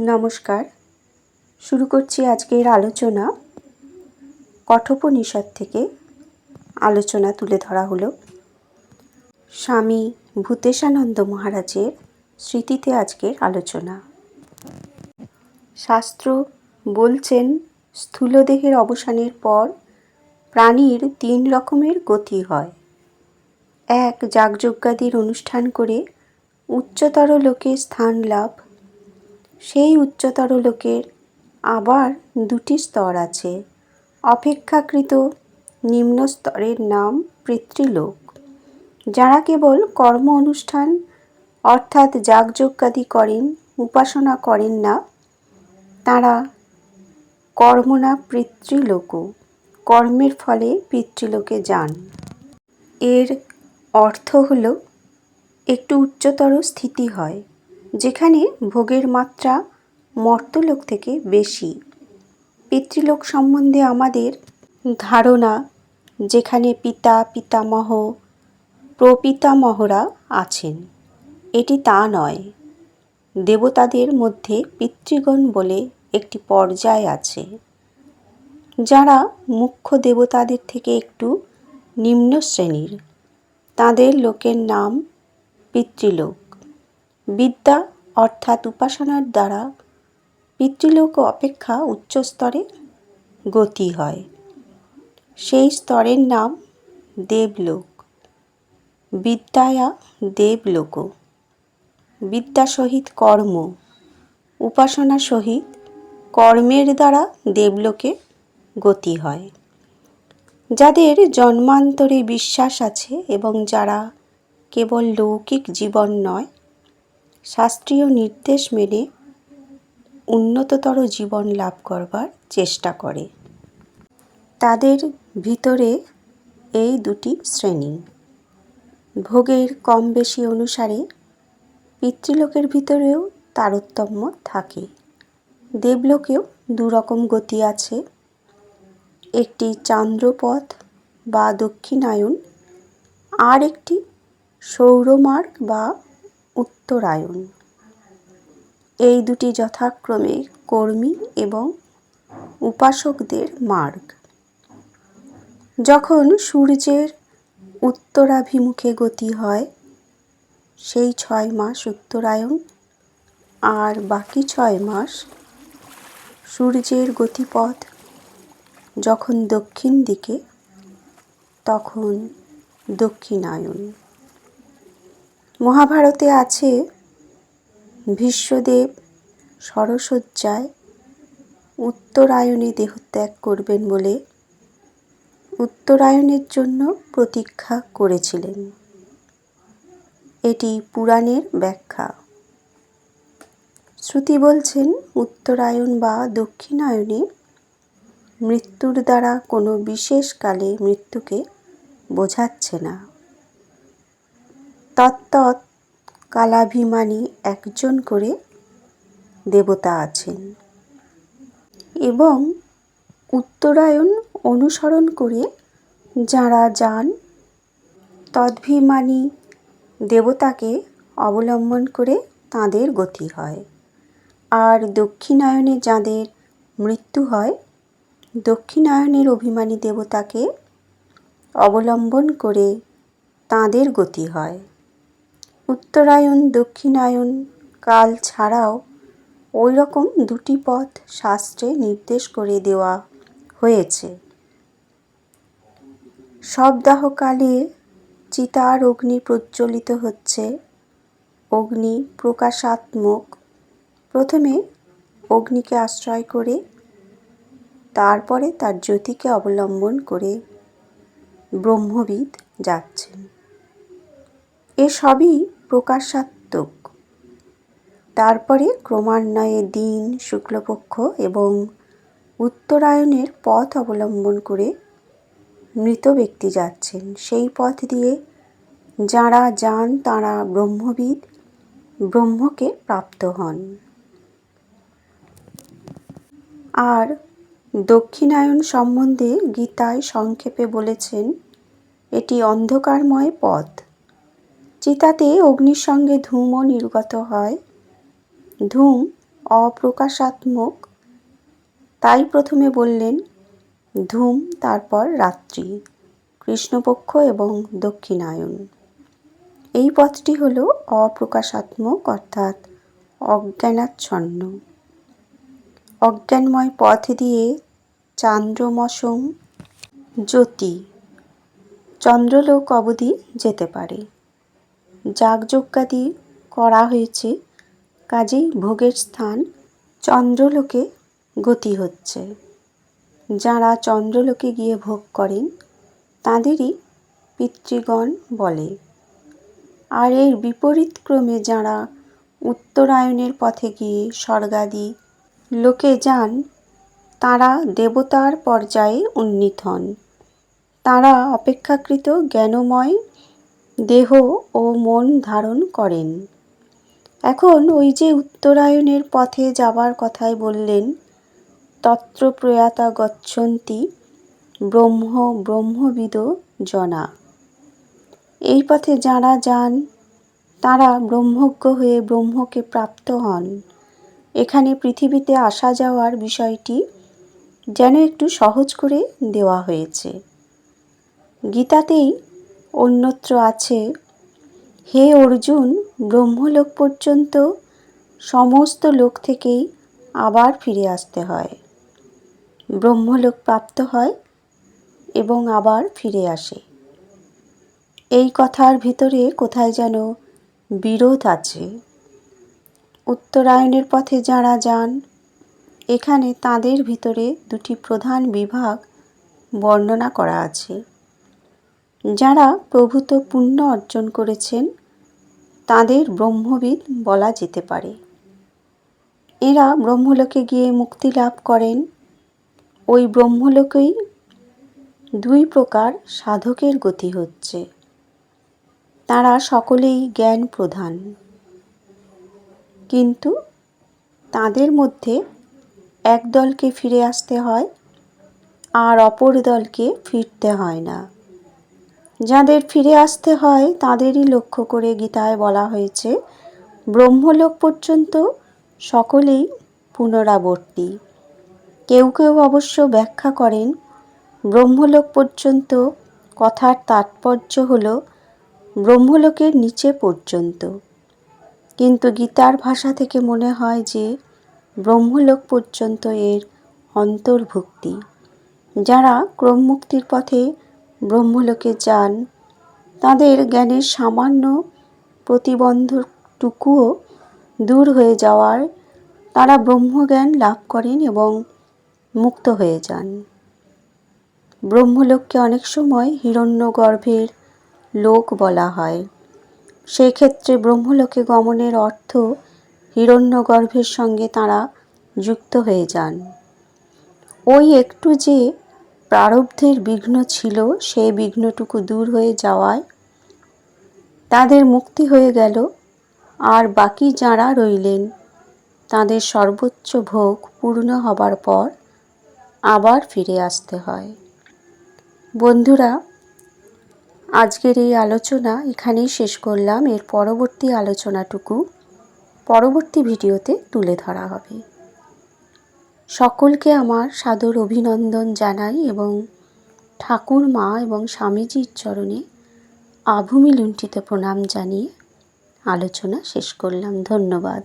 নমস্কার। শুরু করছি আজকের আলোচনা। কঠোপনিষদ থেকে আলোচনা তুলে ধরা হলো। স্বামী ভূতেশানন্দ মহারাজের স্মৃতিতে আজকের আলোচনা। শাস্ত্র বলছেন, স্থূলদেহের অবসানের পর প্রাণীর তিন রকমের গতি হয়। এক, যাগযজ্ঞাদির অনুষ্ঠান করে উচ্চতর লোকে স্থান লাভ সেই উচ্চতর লোকের আবার দুটি স্তর আছে। অপেক্ষাকৃত নিম্ন স্তরের নাম পিতৃলোক, যারা কেবল কর্ম অনুষ্ঠান অর্থাৎ যাগযজ্ঞাদি করেন, উপাসনা করেন না। তারা কর্মনা পিতৃলোক, কর্মের ফলে পিতৃলোকে যান। এর অর্থ হল, একটু উচ্চতর স্থিতি হয়। যেখানে ভোগের মাত্রা মর্তলোক থেকে বেশি। পিতৃলোক সম্বন্ধে আমাদের ধারণা যেখানে পিতা, পিতামহ, প্রপিতামহরা আছেন, এটি তা নয়। দেবতাদের মধ্যে পিতৃগণ বলে একটি পর্যায় আছে। যারা মুখ্য দেবতাদের থেকে একটু নিম্ন শ্রেণির, তাদের লোকের নাম পিতৃলোক। বিদ্যা অর্থাৎ উপাসনার দ্বারা পিতৃলোক অপেক্ষা উচ্চ স্তরে গতি হয়। সেই স্তরের নাম দেবলোক। বিদ্যায়া দেবলোক। বিদ্যা সহিত কর্ম। উপাসনা সহিত কর্মের দ্বারা দেবলোকে গতি হয়। যাদের জন্মান্তরে বিশ্বাস আছে এবং যারা কেবল লৌকিক জীবন নয় শাস্ত্রীয় নির্দেশ মেনে উন্নততর জীবন লাভ করবার চেষ্টা করে। তাদের ভিতরে এই দুটি শ্রেণি। ভোগের কম বেশি অনুসারে পিতৃলোকের ভিতরেও তারতম্য থাকে। দেবলোকেও দুরকম গতি আছে। একটি চান্দ্রপথ বা দক্ষিণায়ন, আর একটি সৌরমার্গ বা উত্তরায়ণ। এই দুটি যথাক্রমে কর্মী এবং উপাসকদের মার্গ। যখন সূর্যের উত্তরাভিমুখে গতি হয়, সেই ছয় মাস উত্তরায়ণ, আর বাকি ছয় মাস সূর্যের গতিপথ যখন দক্ষিণ দিকে, তখন দক্ষিণায়ন মহাভারতে আছে, ভীষ্মদেব সরসজ্জায় উত্তরায়ণে দেহত্যাগ করবেন বলে উত্তরায়ণের জন্য প্রতীক্ষা করেছিলেন। এটি পুরাণের ব্যাখ্যা। শ্রুতি বলছেন, উত্তরায়ণ বা দক্ষিণায়নে মৃত্যুর দ্বারা কোনো বিশেষ কালে মৃত্যুকে বোঝাচ্ছে না। তত্ত্বৎ কালাভিমানী একজন করে দেবতা আছেন এবং উত্তরায়ণ অনুসরণ করে যারা যান, তদ্ভিমানী দেবতাকে অবলম্বন করে তাঁদের গতি হয়। আর দক্ষিণায়নে যাদের মৃত্যু হয়, দক্ষিণায়নের অভিমানী দেবতাকে অবলম্বন করে তাঁদের গতি হয়। উত্তরায়ণ দক্ষিণায়ন কাল ছাড়াও ওই রকম দুটি পথ শাস্ত্রে নির্দেশ করে দেওয়া হয়েছে। সবদাহকালে চিতার অগ্নি প্রজ্বলিত হচ্ছে। অগ্নি প্রকাশাত্মক। প্রথমে অগ্নিকে আশ্রয় করে, তারপরে তার জ্যোতিকে অবলম্বন করে ব্রহ্মবিদ যাচ্ছেন। এসবই প্রকাশাত্মক। তারপরে ক্রমান্বয়ে দিন, শুক্লপক্ষ এবং উত্তরায়ণের পথ অবলম্বন করে মৃত ব্যক্তি যাচ্ছেন। সেই পথ দিয়ে যারা যান, তারা ব্রহ্মবিদ, ব্রহ্মকে প্রাপ্ত হন। আর দক্ষিণায়ন সম্বন্ধে গীতায় সংক্ষেপে বলেছেন, এটি অন্ধকারময় পথ। চিতাতে অগ্নির সঙ্গে ধূমও নির্গত হয়। ধূম অপ্রকাশাত্মক। তাই প্রথমে বললেন, ধূম, তারপর রাত্রি, কৃষ্ণপক্ষ এবং দক্ষিণায়ন। এই পথটি হল অপ্রকাশাত্মক, অর্থাৎ অজ্ঞানাচ্ছন্ন। অজ্ঞানময় পথ দিয়ে চান্দ্রমসম জ্যোতি, চন্দ্রলোক অবধি যেতে পারে। যাগযজ্ঞাদি করা হয়েছে, কাজেই ভোগের স্থান চন্দ্রলোকে গতি হচ্ছে। যারা চন্দ্রলোকে গিয়ে ভোগ করেন, তাঁদেরই পিতৃগণ বলে। আর এর বিপরীত ক্রমে যারা উত্তরায়ণের পথে গিয়ে স্বর্গাদি লোকে যান, তারা দেবতার পর্যায়ে উন্নীত হন। তারা অপেক্ষাকৃত জ্ঞানময় দেহ ও মন ধারণ করেন। এখন ওই যে উত্তরায়ণের পথে যাবার কথাই বললেন, তত্র প্রয়াতা গচ্ছন্তি, ব্রহ্ম ব্রহ্মবিদ জনা। এই পথে যারা যান, তারা ব্রহ্মজ্ঞ হয়ে ব্রহ্মকে প্রাপ্ত হন। এখানে পৃথিবীতে আসা যাওয়ার বিষয়টি যেন একটু সহজ করে দেওয়া হয়েছে। গীতাতেই অন্যত্র আছে। হে অর্জুন, ব্রহ্মলোক পর্যন্ত সমস্ত লোক থেকেই আবার ফিরে আসতে হয়। ব্রহ্মলোক প্রাপ্ত হয় এবং আবার ফিরে আসে। এই কথার ভিতরে কোথায় যেন বিরোধ আছে। উত্তরায়ণের পথে যারা যান, এখানে তাদের ভিতরে দুটি প্রধান বিভাগ বর্ণনা করা আছে। যারা প্রভূত পুণ্য অর্জন করেছেন, তাদের ব্রহ্মবিদ বলা যেতে পারে। এরা ব্রহ্মলোকে গিয়ে মুক্তি লাভ করেন। ওই ব্রহ্মলোকেই দুই প্রকার সাধকের গতি হচ্ছে। তারা সকলেই জ্ঞান প্রধান। কিন্তু তাদের মধ্যে এক দলকে ফিরে আসতে হয়, আর অপর দলকে ফিরতে হয় না। যাদের ফিরে আসতে হয়, তাদেরই লক্ষ্য করে গীতায় বলা হয়েছে, ব্রহ্মলোক পর্যন্ত সকলেই পুনরাবর্তী। কেউ কেউ অবশ্য ব্যাখ্যা করেন, ব্রহ্মলোক পর্যন্ত কথার তাৎপর্য হল ব্রহ্মলোকের নিচে পর্যন্ত। কিন্তু গীতার ভাষা থেকে মনে হয় যে ব্রহ্মলোক পর্যন্ত এর অন্তর্ভুক্তি। যারা ক্রমমুক্তির পথে ব্রহ্মলোকে যান। তাদের জ্ঞানের সামান্য প্রতিবন্ধকটুকুও দূর হয়ে যাওয়ার তারা ব্রহ্মজ্ঞান লাভ করেন এবং মুক্ত হয়ে যান। ব্রহ্মলোককে অনেক সময় হিরণ্যগর্ভের লোক বলা হয়। সেক্ষেত্রে ব্রহ্মলোকে গমনের অর্থ হিরণ্যগর্ভের সঙ্গে তারা যুক্ত হয়ে যান। ওই একটু যে প্রারব্ধের বিঘ্ন ছিল সেই বিঘ্নটুকু দূর হয়ে যাওয়ায় তাদের মুক্তি হয়ে গেল। আর বাকি যাঁরা রইলেন, তাদের সর্বোচ্চ ভোগ পূর্ণ হবার পর আবার ফিরে আসতে হয়। বন্ধুরা, আজকের এই আলোচনা এখানেই শেষ করলাম। এর পরবর্তী আলোচনাটুকু পরবর্তী ভিডিওতে তুলে ধরা হবে। সকলকে আমার সাদর অভিনন্দন জানাই এবং ঠাকুর মা এবং স্বামীজির চরণে আভূমি লুণ্ঠিত প্রণাম জানিয়ে আলোচনা শেষ করলাম। ধন্যবাদ।